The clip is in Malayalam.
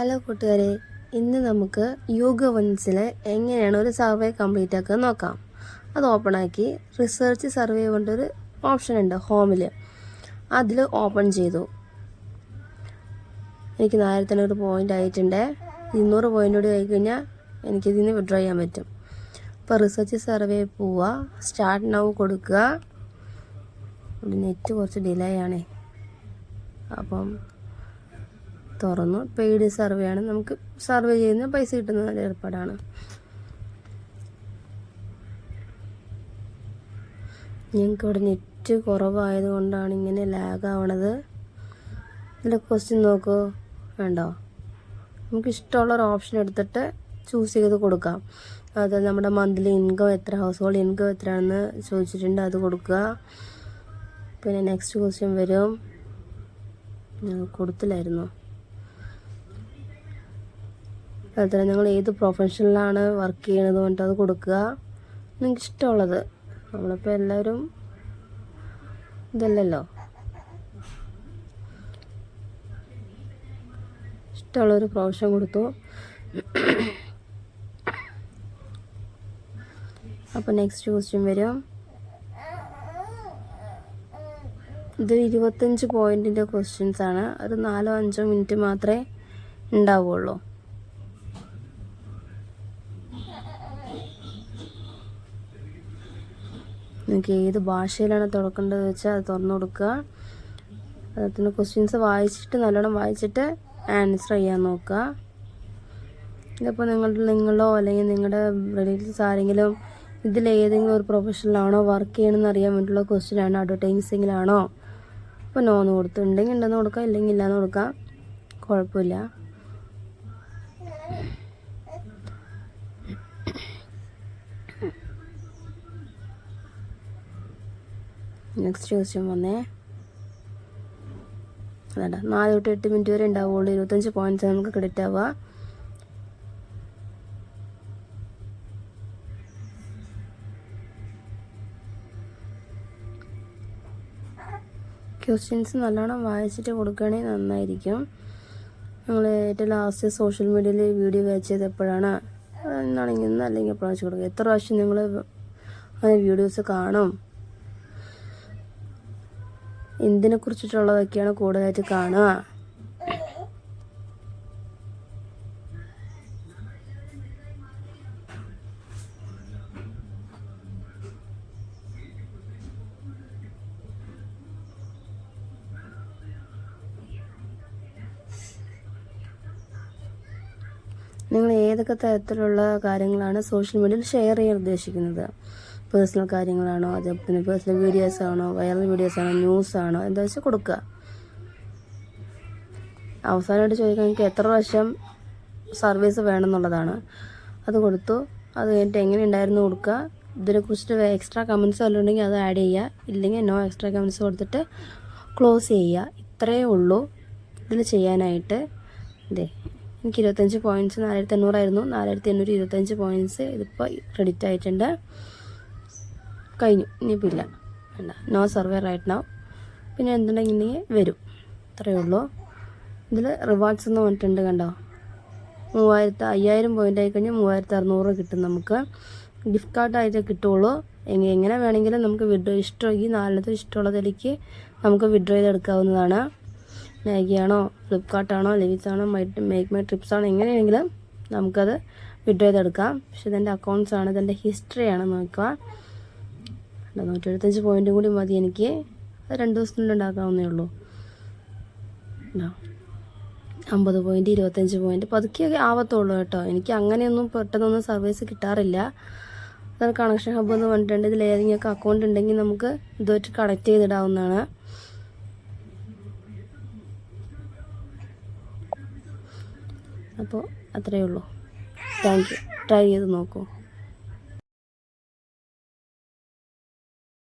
ഹലോ കൂട്ടുകാരെ. ഇന്ന് നമുക്ക് യോഗ വൺസിൽ എങ്ങനെയാണ് ഒരു സർവേ കംപ്ലീറ്റ് ആക്കുക നോക്കാം. അത് ഓപ്പൺ ആക്കി റിസർച്ച് സർവേ കൊണ്ടൊരു ഓപ്ഷൻ ഉണ്ട് ഹോമിൽ അതിൽ ഓപ്പൺ ചെയ്തു. എനിക്ക് നാലായിരത്തി അഞ്ഞൂറ് പോയിന്റ് ആയിട്ടുണ്ട്. ഇരുന്നൂറ് പോയിന്റ് കൂടി ആയി കഴിഞ്ഞാൽ എനിക്കിതിൽ നിന്ന് വിഡ്രോ ചെയ്യാൻ പറ്റും. അപ്പോൾ റിസർച്ച് സർവേ പോവുക സ്റ്റാർട്ട് നൗ കൊടുക്കുക. നെറ്റ് കുറച്ച് ഡിലേ ആണേ. അപ്പം തുറന്നു. പെയ്ഡ് ആണ്. നമുക്ക് സർവേ ചെയ്യുന്ന പൈസ കിട്ടുന്ന നല്ല ഏർപ്പാടാണ്. ഞങ്ങൾക്ക് ഇവിടെ നെറ്റ് കുറവായത് കൊണ്ടാണ് ഇങ്ങനെ ലാഗ് ആവണത്. ഇതിന്റെ ക്വസ്റ്റ്യൻ നോക്കൂ. വേണ്ടോ? നമുക്ക് ഇഷ്ടമുള്ള ഒരു ഓപ്ഷൻ എടുത്തിട്ട് ചൂസ് ചെയ്ത് കൊടുക്കാം. അത് നമ്മുടെ മന്ത്ലി ഇൻകം എത്ര ഹൗസ് ഹോൾഡ് ഇൻകം എത്രയാണെന്ന് ചോദിച്ചിട്ടുണ്ട്. അത് കൊടുക്കുക. പിന്നെ നെക്സ്റ്റ് ക്വസ്റ്റ്യൻ വരും. കൊടുത്തില്ലായിരുന്നു. അതുപോലെ നിങ്ങൾ ഏത് പ്രൊഫഷനിലാണ് വർക്ക് ചെയ്യണത് പറഞ്ഞിട്ട് അത് കൊടുക്കുക. നിങ്ങൾക്ക് ഇഷ്ടമുള്ളത്. നമ്മളിപ്പോൾ എല്ലാവരും ഇതല്ലല്ലോ. ഇഷ്ടമുള്ളൊരു പ്രൊഫഷൻ കൊടുത്തു. അപ്പോൾ നെക്സ്റ്റ് ക്വസ്റ്റ്യൻ വരും. ഇത് ഇരുപത്തഞ്ച് പോയിന്റിന്റെ ക്വസ്റ്റ്യൻസ് ആണ്. ഒരു നാലോ അഞ്ചോ മിനിറ്റ് മാത്രമേ ഉണ്ടാവുള്ളൂ. നിങ്ങൾക്ക് ഏത് ഭാഷയിലാണ് തുറക്കേണ്ടത് വെച്ചാൽ അത് തുറന്നു കൊടുക്കുക. അതിന് ക്വസ്റ്റ്യൻസ് വായിച്ചിട്ട് നല്ലോണം വായിച്ചിട്ട് ആൻസർ ചെയ്യാൻ നോക്കുക. ഇതിപ്പോൾ നിങ്ങൾ നിങ്ങളോ അല്ലെങ്കിൽ നിങ്ങളുടെ റിലേറ്റീവ്സ് ആരെങ്കിലും ഇതിൽ ഏതെങ്കിലും ഒരു പ്രൊഫഷനിലാണോ വർക്ക് ചെയ്യണമെന്ന് അറിയാൻ വേണ്ടിയിട്ടുള്ള ക്വസ്റ്റ്യൻ ആണോ അഡ്വർടൈസിങ്ങിലാണോ അപ്പോൾ നോന്ന് കൊടുത്തിട്ടുണ്ടെങ്കിൽ ഉണ്ടെന്ന് കൊടുക്കാം ഇല്ലെങ്കിൽ ഇല്ലയെന്ന് കൊടുക്കാം കുഴപ്പമില്ല. നെക്സ്റ്റ് ക്വസ്റ്റ്യൻ വന്നേ. അതാ നാല് തൊട്ട് എട്ട് മിനിറ്റ് വരെ ഉണ്ടാവുള്ളൂ. ഇരുപത്തഞ്ച് പോയിന്റ്സ് നമുക്ക് ക്രെഡിറ്റ് ആവുക. ക്വസ്റ്റ്യൻസ് നല്ലോണം വായിച്ചിട്ട് കൊടുക്കുകയാണെങ്കിൽ നന്നായിരിക്കും. ഞങ്ങൾ ഏറ്റവും ലാസ്റ്റ് സോഷ്യൽ മീഡിയയിൽ വീഡിയോ വാച്ച് എപ്പോഴാണ്? എന്നാണെങ്കിൽ അല്ലെങ്കിൽ എപ്പോഴാണ് വെച്ച് കൊടുക്കുക. എത്ര പ്രാവശ്യം നിങ്ങൾ വീഡിയോസ് കാണും? എന്തിനെ കുറിച്ചിട്ടുള്ളതൊക്കെയാണ് കൂടുതലായിട്ട് കാണുക. നിങ്ങൾ ഏതൊക്കെ തരത്തിലുള്ള കാര്യങ്ങളാണ് സോഷ്യൽ മീഡിയയിൽ ഷെയർ ചെയ്യാൻ ഉദ്ദേശിക്കുന്നത്? പേഴ്സണൽ കാര്യങ്ങളാണോ? അത് പിന്നെ പേഴ്സണൽ വീഡിയോസ് ആണോ? വൈറൽ വീഡിയോസ് ആണോ? ന്യൂസ് ആണോ? എന്താ വെച്ചാൽ കൊടുക്കുക അവസാനമായിട്ട് ചോദിക്കാൻ എനിക്ക് എത്ര പ്രാവശ്യം സർവീസ് വേണമെന്നുള്ളതാണ്. അത് കൊടുത്തു. അത് കഴിഞ്ഞിട്ട് എങ്ങനെ ഉണ്ടായിരുന്നു കൊടുക്കുക ഇതിനെക്കുറിച്ചിട്ട് എക്സ്ട്രാ കമൻസ് വല്ലതും ഉണ്ടെങ്കിൽ അത് ആഡ് ചെയ്യുക. ഇല്ലെങ്കിൽ നോ എക്സ്ട്രാ കമൻസ് കൊടുത്തിട്ട് ക്ലോസ് ചെയ്യുക. ഇത്രയേ ഉള്ളൂ ഇതിൽ ചെയ്യാനായിട്ട്. ഇതേ എനിക്ക് ഇരുപത്തഞ്ച് പോയിന്റ്സ് നാലായിരത്തി എണ്ണൂറായിരുന്നു. നാലായിരത്തി എണ്ണൂറ്റി ഇരുപത്തഞ്ച് പോയിന്റ്സ് ഇതിപ്പോൾ ക്രെഡിറ്റ് ആയിട്ടുണ്ട്. കഴിഞ്ഞു. ഇനിയിപ്പോൾ ഇല്ല വേണ്ട. നോ സർവേ റൈറ്റ് നോ പിന്നെ എന്തുണ്ടെങ്കിൽ വരും. അത്രയേ ഉള്ളൂ. ഇതിൽ റിവാർഡ്സ് എന്ന് പറഞ്ഞിട്ടുണ്ട് കണ്ടോ? മൂവായിരത്തി അയ്യായിരം പോയിന്റ് ആയി കഴിഞ്ഞാൽ മൂവായിരത്തി അറുന്നൂറ് കിട്ടും നമുക്ക്. ഗിഫ്റ്റ് കാർഡായിട്ട് കിട്ടുള്ളൂ. എങ്ങനെ വേണമെങ്കിലും നമുക്ക് വിഡ്രോ ഇഷ്ടം ഈ നാലിനത്തിൽ ഇഷ്ടമുള്ളതിലേക്ക് നമുക്ക് വിഡ്രോ ചെയ്തെടുക്കാവുന്നതാണ്. മാഗിയാണോ ഫ്ലിപ്കാർട്ടാണോ ലെവിസാണോ മൈ മേക്ക് മൈ ട്രിപ്സ് ആണോ എങ്ങനെയാണെങ്കിലും നമുക്കത് വിഡ്രോ ചെയ്തെടുക്കാം. പക്ഷെ ഇതെന്റെ അക്കൗണ്ട്സാണ് ഇതെന്റെ ഹിസ്റ്ററിയാണ് നോക്കുക. നൂറ്റി എഴുപത്തഞ്ച് കൂടി മതി എനിക്ക്. അത് രണ്ട് ദിവസത്തിനുള്ളിൽ ഉണ്ടാക്കാവുന്നേ ഉള്ളൂ. അമ്പത് പോയിന്റ് ഇരുപത്തഞ്ച് പോയിന്റ് പതുക്കെ ആവത്തുള്ളൂ കേട്ടോ. എനിക്ക് അങ്ങനെയൊന്നും പെട്ടെന്നൊന്നും സർവീസ് കിട്ടാറില്ല. അതാണ് കണക്ഷൻ ഹബ്ബ് എന്ന് പറഞ്ഞിട്ടുണ്ട്. ഇതിൽ ഏതെങ്കിലും ഒക്കെ അക്കൗണ്ട് ഉണ്ടെങ്കിൽ നമുക്ക് ഇതുമായിട്ട് കണക്ട് ചെയ്തിടാവുന്നതാണ്. അപ്പോൾ അത്രയേ ഉള്ളൂ. താങ്ക് യു ട്രൈ ചെയ്ത് നോക്കൂ.